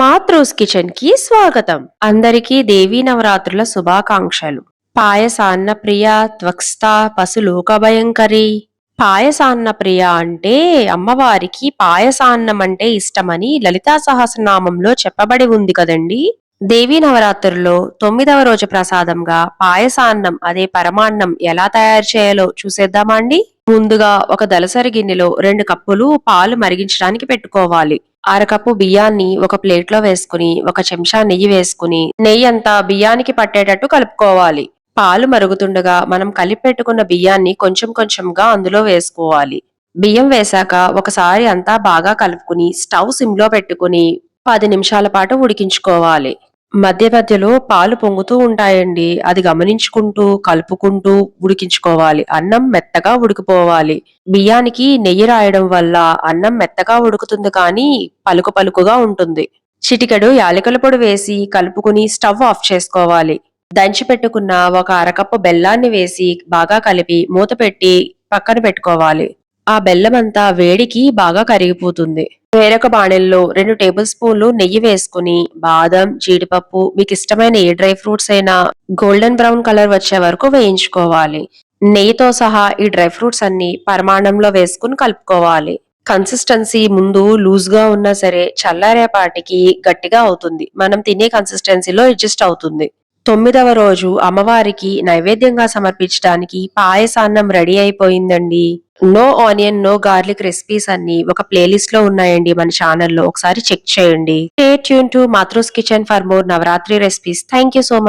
మాతృస్ కిచెన్కి స్వాగతం. అందరికీ దేవీ నవరాత్రుల శుభాకాంక్షలు. పాయసాన్న ప్రియ త్వక్స్తా పశులోకభయంకరి పాయసాన్న ప్రియ అంటే అమ్మవారికి పాయసాన్నం అంటే ఇష్టమని లలితా సహస్రనామంలో చెప్పబడి ఉంది కదండి. దేవీ నవరాత్రుల్లో తొమ్మిదవ రోజు ప్రసాదంగా పాయసాన్నం అదే పరమాన్నం ఎలా తయారు చేయాలో చూసేద్దామా అండి? ముందుగా ఒక దలసరి గిన్నెలో రెండు కప్పులు పాలు మరిగించడానికి పెట్టుకోవాలి. అరకప్పు బియ్యాన్ని ఒక ప్లేట్లో వేసుకుని ఒక చెంచా నెయ్యి వేసుకుని నెయ్యి అంతా బియ్యానికి పట్టేటట్టు కలుపుకోవాలి. పాలు మరుగుతుండగా మనం కలిపి పెట్టుకున్న బియ్యాన్ని కొంచెం కొంచెంగా అందులో వేసుకోవాలి. బియ్యం వేశాక ఒకసారి అంతా బాగా కలుపుకుని స్టవ్ సిమ్లో పెట్టుకుని పది నిమిషాల పాటు ఉడికించుకోవాలి. మధ్య మధ్యలో పాలు పొంగుతూ ఉంటాయండి. అది గమనించుకుంటూ కలుపుకుంటూ ఉడికించుకోవాలి. అన్నం మెత్తగా ఉడికిపోవాలి. బియ్యానికి నెయ్యి రాయడం వల్ల అన్నం మెత్తగా ఉడుకుతుంది కానీ పలుకు పలుకుగా ఉంటుంది. చిటికెడు యాలకుల పొడి వేసి కలుపుకుని స్టవ్ ఆఫ్ చేసుకోవాలి. దంచి పెట్టుకున్న ఒక అరకప్పు బెల్లాన్ని వేసి బాగా కలిపి మూత పెట్టి పక్కన పెట్టుకోవాలి. ఆ బెల్లం అంతా వేడికి బాగా కరిగిపోతుంది. వేరొక బాణెల్లో రెండు టేబుల్ స్పూన్లు నెయ్యి వేసుకుని బాదం జీడిపప్పు మీకు ఇష్టమైన ఏ డ్రై ఫ్రూట్స్ అయినా గోల్డెన్ బ్రౌన్ కలర్ వచ్చే వరకు వేయించుకోవాలి. నెయ్యితో సహా ఈ డ్రై ఫ్రూట్స్ అన్ని పరిమాణంలో వేసుకుని కలుపుకోవాలి. కన్సిస్టెన్సీ ముందు లూజ్గా ఉన్నా సరే చల్లారేపాటికి గట్టిగా అవుతుంది. మనం తినే కన్సిస్టెన్సీలో అడ్జస్ట్ అవుతుంది. తొమ్మిదవ రోజు అమ్మవారికి నైవేద్యంగా సమర్పించడానికి పాయసాన్నం రెడీ అయిపోయిందండి. No onion no garlic recipes అన్ని ఒక ప్లేలిస్ట్లో ఉన్నాయండి మన ఛానల్లో. ఒకసారి చెక్ చేయండి. Stay tune to Matru's kitchen for more Navaratri recipes. Thank you so much